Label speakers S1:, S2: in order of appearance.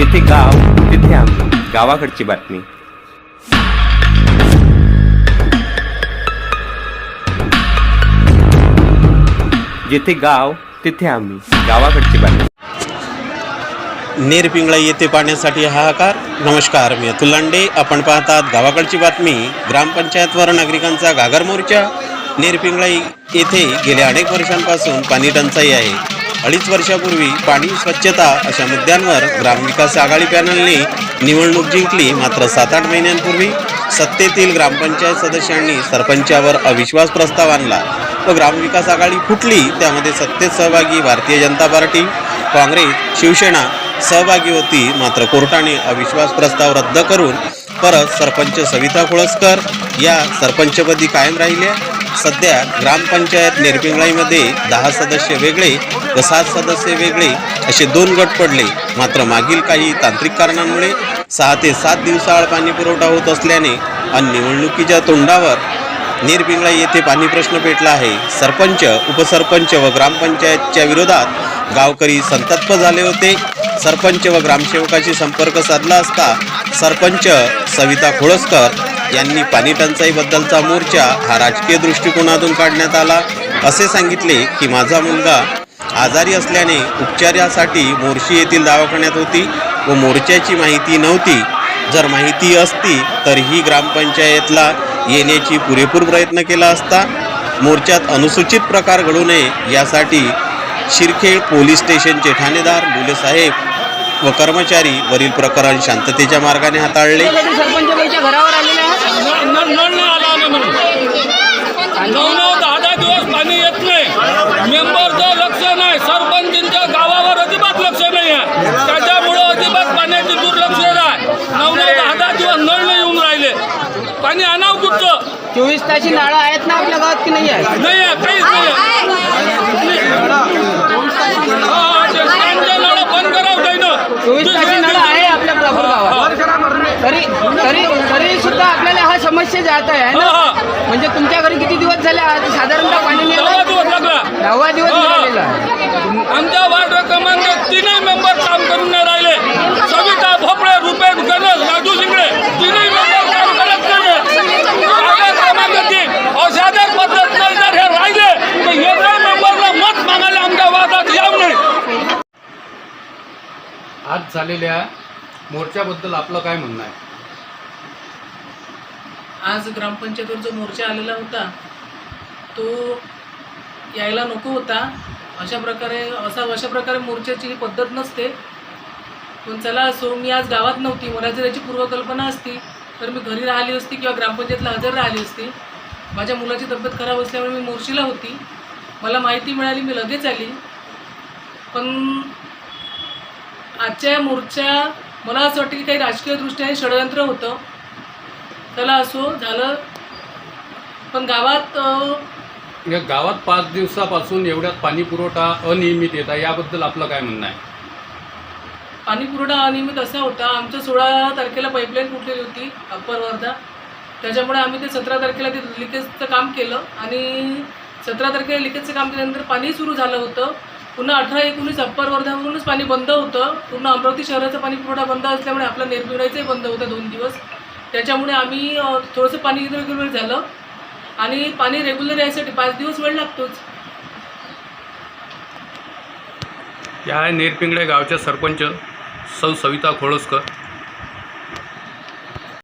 S1: जिथे गाव तिथे आम्ही गावाकडची बातमी. जिथे गाव तिथे आम्ही गावाकडची बातमी.
S2: नेरपिंगळा येथे पाहण्यासाठी हाहाकार नमस्कार मी अतुल लांडे. आपण पाहतात गावाकडची बातमी. ग्रामपंचायतवर नागरिकांचा घागर मोर्चा. नेरपिंगळा येथे गेल्या अनेक वर्षांपासून पाणी टंचाई आहे. अडीच वर्षापूर्वी पाणी स्वच्छता अशा मुद्द्यांवर ग्रामविकास आघाडी पॅनलने निवडणूक जिंकली मात्र सात आठ महिन्यांपूर्वी सत्तेतील ग्रामपंचायत सदस्यांनी सरपंचावर अविश्वास प्रस्ताव आणला. व ग्रामविकास आघाडी फुटली त्यामध्ये सत्तेत सहभागी भारतीय जनता पार्टी काँग्रेस शिवसेना सहभागी होती मात्र कोर्टाने अविश्वास प्रस्ताव रद्द करून परत सरपंच सविता कुळसकर या सरपंचपदी कायम राहिल्या. सध्या ग्रामपंचायत निरपिंगळाईमध्ये दहा सदस्य वेगळे व सात सदस्य वेगळे असे दोन गट पडले. मात्र मागील काही तांत्रिक कारणांमुळे सहा ते सात दिवसाआड पाणी पुरवठा होत असल्याने आणि निवडणुकीच्या तोंडावर निरपिंगळा येथे पाणी प्रश्न पेटला आहे. सरपंच उपसरपंच व ग्रामपंचायतच्या विरोधात गावकरी संतप्त झाले होते. सरपंच व ग्रामसेवकाशी संपर्क साधला असता सरपंच सविता खोळसकर यांनी पाणी टंचाईबद्दलचा मोर्चा हा राजकीय दृष्टिकोनातून काढण्यात आला. असे सांगितले की माझा मुलगा आजारी असल्याने उपचारासाठी मोर्शी येथील दवाखान्यात होती व मोर्चाची माहिती नव्हती जर माहिती असती तर ही ग्रामपंचायतला येण्याची पुरेपूर प्रयत्न केला असता मोर्चात अनुसूचित प्रकार घडू नये यासाठी शिरखेड पोलीस स्टेशनचे ठाणेदार बुले साहेब व कर्मचारी वरील प्रकरण शांततेच्या मार्गाने हाताळले
S3: सरपंच बाईच्या घरावर आलेले आहे
S4: न- न- नळ नाही आला आम्ही म्हणून नऊ नऊ दहा दहा दिवस पाणी येत नाही मेंबरचं लक्ष नाही सरपंचांच्या गावावर अजिबात लक्ष नाही आहे त्याच्यामुळं अजिबात पाण्याची दुर्लक्ष आहे नऊ नऊ दहा दहा दिवस नळ नाही येऊन राहिले पाणी आणावं कुठचं?
S3: चोवीस ताशी नाळं आहेत ना आपल्या गावात की नाही आहे
S4: नाही आहे काहीच नाही. हा, नळ बंद करावं त्यानं.
S3: चोवीस ताशी नाळं आहे आपल्या प्रॉपर गावात. तरी तरी तरी सुद्धा आपल्याला हा समस्या जात आहे
S4: हा,
S3: ना?
S4: हा.
S3: म्हणजे तुमच्या घरी किती दिवस झाले? आज साधारणतः पाणी नाही
S4: दहा
S3: आलं?
S4: दिवस लागला
S3: दहावा दिवस
S4: हा.
S3: मिळालेला आहे
S4: आमच्या वार्ड क्रमांक तीनही मेंबर काम करून नाही राहिले सविता भोपळे रुपेश गणेश राजू शिंगडे तीनही मेंबर काम करत नाही वार्ड क्रमांक तीन असाध्या पद्धतीने जर हे राहिले तर एकही मेंबरला मत मागायला आमच्या वार्डात यावं नाही
S5: आज झालेल्या मोर्चाबद्दल आपलं काय म्हणणं आहे?
S6: आज ग्रामपंचायतवर जो मोर्चा आलेला होता. तो यायला नको होता. अशा प्रकारे असा अशा प्रकारे मोर्चाची ही पद्धत नसते. पण चला असो मी आज गावात नव्हती. मला जर याची पूर्वकल्पना असती. तर मी घरी राहिली असती किंवा ग्रामपंचायतला हजर राहिली असती. माझ्या मुलाची तब्येत खराब असल्यामुळे मी मोर्शीला होती. मला माहिती मिळाली मी लगेच आली. पण आजच्या मोर्चा मला असं वाटतं की काही राजकीयदृष्ट्या हे षडयंत्र होतं. त्याला असो झालं. पण गावात
S5: या गावात पाच दिवसापासून एवढ्यात पाणी पुरवठा अनियमित येत आहे याबद्दल आपलं काय म्हणणं आहे?
S6: पाणी पुरवठा अनियमित असा होता. आमच्या सोळा तारखेला पाईपलाईन फुटलेली होती अप्पर वर्धा. त्याच्यामुळे आम्ही ते सतरा तारखेला ते लिकेजचं काम केलं आणि सतरा तारखेला लिकेजचं काम केल्यानंतर पाणी सुरू झालं होतं. पुन्हा अठरा एकोणीस अप्पर वर्ध्यावरूनच पाणी बंद होतं. पूर्ण अमरावती शहराचं पाणी पुरवठा बंद असल्यामुळे आपलं नेरपिडायचंही बंद होतं दोन दिवस. त्याच्यामुळे आम्ही थोडंसं पाणी रेग्युलर झालं. आणि पाणी रेग्युलर यायसाठी पाच दिवस वेळ लागतोच.
S5: या नेरपिंगळे गावच्या सरपंच सौ सविता खोळसकर.